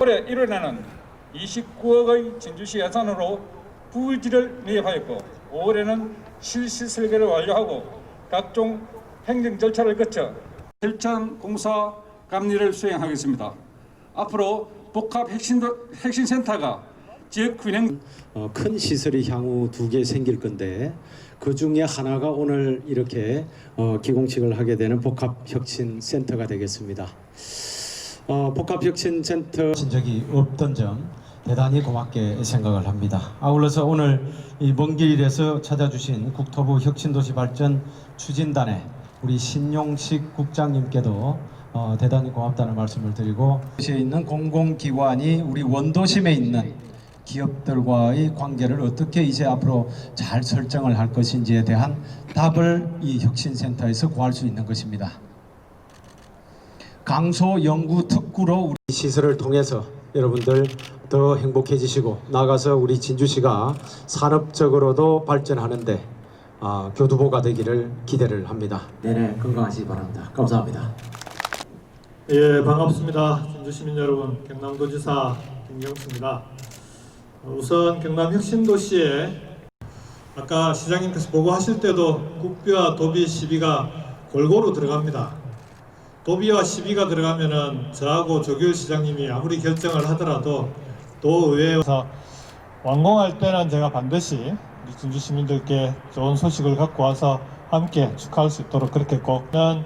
올해 1월에는 29억의 진주시 예산으로 부지를 매입하였고 5월에는 실시 설계를 완료하고 각종 행정 절차를 거쳐 실천 공사 감리를 수행하겠습니다. 앞으로 복합 핵심 핵심센터가 지역 균형 어, 큰 시설이 향후 두 개 생길 건데 그 중에 하나가 오늘 이렇게 어, 기공식을 하게 되는 복합 혁신 센터가 되겠습니다. 어, 복합혁신센터 신 적이 없던 점 대단히 고맙게 생각을 합니다. 아울러서 오늘 이 먼 길에서 찾아주신 국토부 혁신도시발전 추진단의 우리 신용식 국장님께도 어, 대단히 고맙다는 말씀을 드리고 도시에 있는 공공기관이 우리 원도심에 있는 기업들과의 관계를 어떻게 이제 앞으로 잘 설정을 할 것인지에 대한 답을 이 혁신센터에서 구할 수 있는 것입니다. 강소 연구 특구로 우리 시설을 통해서 여러분들 더 행복해지시고 나가서 우리 진주시가 산업적으로도 발전하는데 아, 교두보가 되기를 기대를 합니다. 내내 건강하시기 바랍니다. 감사합니다. 예, 반갑습니다. 진주 시민 여러분, 경남도지사 김경수입니다. 어, 우선 경남 혁신도시에 아까 시장님께서 보고하실 때도 국비와 도비 시비가 골고루 들어갑니다. 도비와 시비가 들어가면은 저하고 조규 시장님이 아무리 결정을 하더라도 도의회에서 완공할 때는 제가 반드시 우리 진주 시민들께 좋은 소식을 갖고 와서 함께 축하할 수 있도록 그렇게 꼭는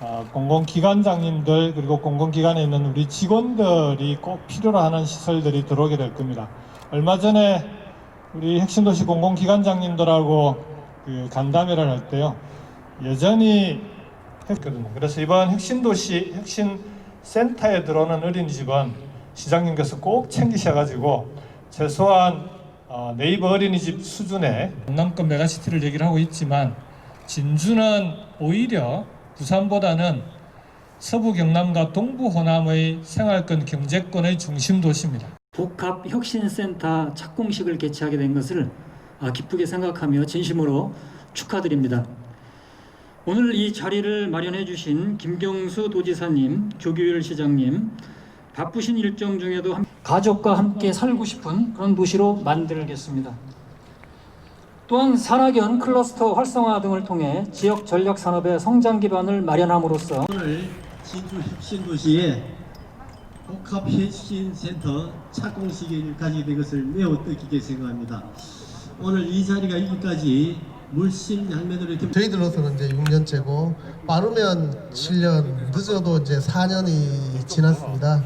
어, 공공기관장님들 그리고 공공기관에 있는 우리 직원들이 꼭 필요로 하는 시설들이 들어오게 될 겁니다. 얼마 전에 우리 핵심 도시 공공기관장님들하고 그 간담회를 할 때요. 여전히 했거든요. 그래서 이번 핵심 도시 핵심 센터에 들어오는 어린이집은 시장님께서 꼭 챙기셔가지고 최소한 어, 네이버 어린이집 수준의 남급 메가시티를 얘기를 하고 있지만 진주는 오히려 부산보다는 서부 경남과 동부 호남의 생활권 경제권의 중심 도시입니다. 복합 혁신센터 착공식을 개최하게 된 것을 아, 기쁘게 생각하며 진심으로 축하드립니다. 오늘 이 자리를 마련해 주신 김경수 도지사님, 조규일 시장님, 바쁘신 일정 중에도 함- 가족과 함께 살고 싶은 그런 도시로 만들겠습니다. 또한 산학연 클러스터 활성화 등을 통해 지역 전략 산업의 성장 기반을 마련함으로써 오늘 진주 혁신도시에 복합혁신센터 착공식을 가지게 된 것을 매우 뜻깊게 생각합니다. 오늘 이 자리가 있기까지 물심 양면으로 이렇게 저희 들로서는 이제 6년째고 빠르면 7년, 늦어도 이제 4년이 지났습니다.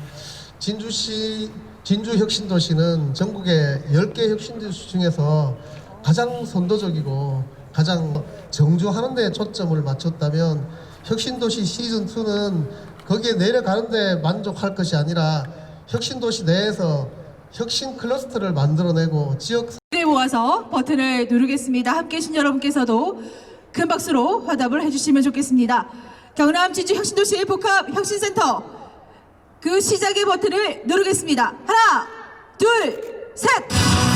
진주시 진주 혁신도시는 전국의 10개 혁신도시 중에서 가장 선도적이고 가장 정조하는 데 초점을 맞췄다면 혁신도시 시즌 2는 거기에 내려가는데 만족할 것이 아니라 혁신도시 내에서 혁신 클러스터를 만들어내고 지역 네 모아서 버튼을 누르겠습니다. 함께 해주신 여러분께서도 큰 박수로 화답을 해주시면 좋겠습니다. 경남 진주 혁신도시 복합 혁신센터 그 시작의 버튼을 누르겠습니다. 하나, 둘, 셋.